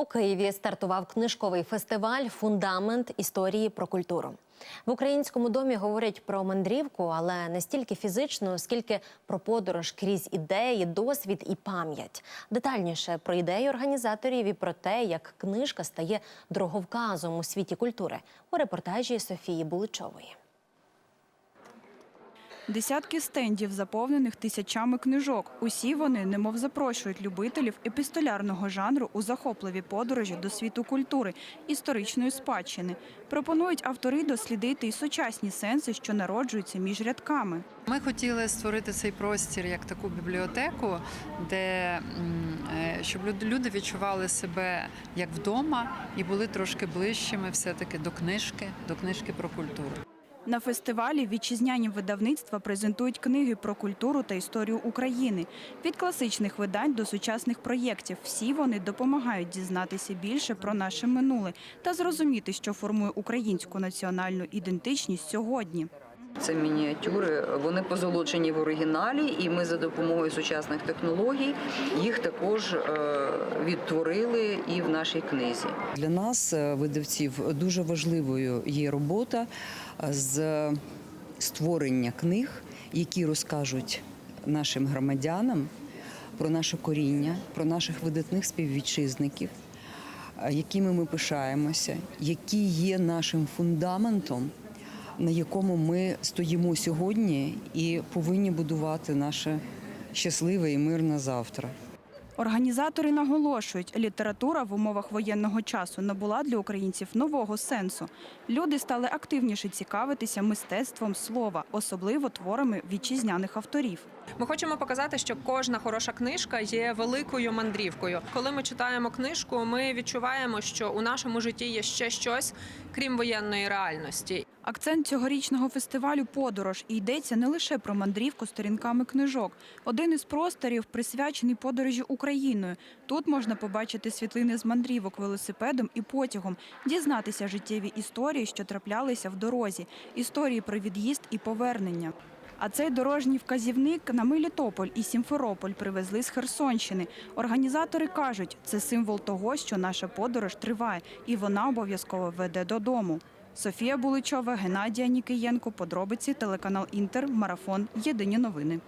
У Києві стартував книжковий фестиваль Фундамент історії про культуру. В українському домі говорять про мандрівку, але не стільки фізичну, скільки про подорож крізь ідеї, досвід і пам'ять. Детальніше про ідеї організаторів і про те, як книжка стає дороговказом у світі культури у репортажі Софії Буличової. Десятки стендів, заповнених тисячами книжок. Усі вони немов запрошують любителів епістолярного жанру у захопливі подорожі до світу культури, історичної спадщини. Пропонують автори дослідити і сучасні сенси, що народжуються між рядками. Ми хотіли створити цей простір як таку бібліотеку, де е, щоб люди відчували себе як вдома і були трошки ближчими все-таки до книжки, до книжки про культуру. На фестивалі вітчизняні видавництва презентують книги про культуру та історію України. Від класичних видань до сучасних проєктів. Всі вони допомагають дізнатися більше про наше минуле та зрозуміти, що формує українську національну ідентичність сьогодні. Це мініатюри, вони позолочені в оригіналі, і ми за допомогою сучасних технологій їх також е, відтворили і в нашій книзі. Для нас, е, видавців, дуже важливою є робота е, з створення книг, які розкажуть нашим громадянам про наше коріння, про наших видатних співвітчизників, якими ми пишаємося, які є нашим фундаментом, на якому ми стоїмо сьогодні і повинні будувати наше щасливе і мирне завтра. Організатори наголошують, література в умовах воєнного часу набула для українців нового сенсу. Люди стали активніше цікавитися мистецтвом слова, особливо творами вітчизняних авторів. Ми хочемо показати, що кожна хороша книжка є великою мандрівкою. Коли ми читаємо книжку, ми відчуваємо, що у нашому житті є ще щось, крім воєнної реальності. Акцент цьогорічного фестивалю подорож і йдеться не лише про мандрівку сторінками книжок. Один із просторів присвячений подорожі Україною. Тут можна побачити світлини з мандрівок велосипедом і потягом, дізнатися життєві історії, що траплялися в дорозі, історії про від'їзд і повернення. А цей дорожній вказівник на Мелітополь і Сімферополь привезли з Херсонщини. Організатори кажуть, це символ того, що наша подорож триває, і вона обов'язково веде додому. Софія Буличова, Геннадія Нікієнко. Подробиці телеканал Інтер. Марафон. Єдині новини.